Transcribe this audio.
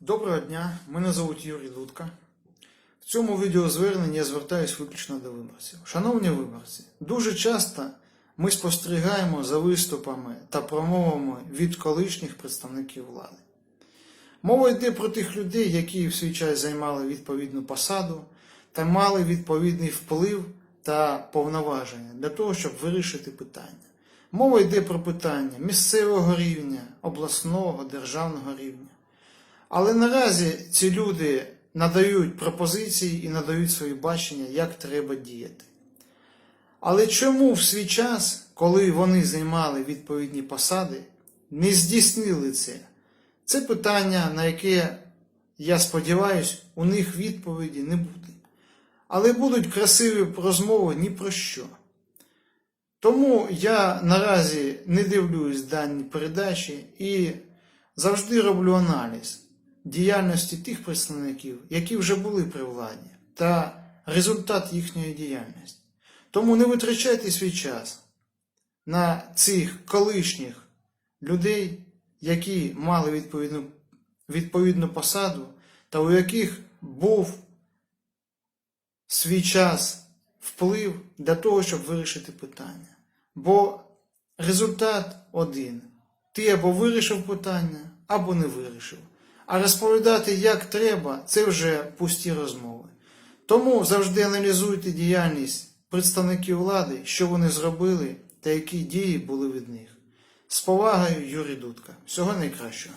Доброго дня, мене звуть Юрій Дудка. В цьому відеозверненні я звертаюсь виключно до виборців. Шановні виборці, дуже часто ми спостерігаємо за виступами та промовами від колишніх представників влади. Мова йде про тих людей, які в свій час займали відповідну посаду та мали відповідний вплив та повноваження для того, щоб вирішити питання. Мова йде про питання місцевого рівня, обласного, державного рівня. Але наразі ці люди надають пропозиції і надають свої бачення, як треба діяти. Але чому в свій час, коли вони займали відповідні посади, не здійснили це? Це питання, на яке, я сподіваюся, у них відповіді не буде. Але будуть красиві розмови ні про що. Тому я наразі не дивлюсь дані передачі і завжди роблю аналіз діяльності тих представників, які вже були при владі, та результат їхньої діяльності. Тому не витрачайте свій час на цих колишніх людей, які мали відповідну, відповідну посаду, та у яких був свій час вплив для того, щоб вирішити питання. Бо результат один. Ти або вирішив питання, або не вирішив. А розповідати як треба, це вже пусті розмови. Тому завжди аналізуйте діяльність представників влади, що вони зробили та які дії були від них. З повагою, Юрій Дудка. Всього найкращого.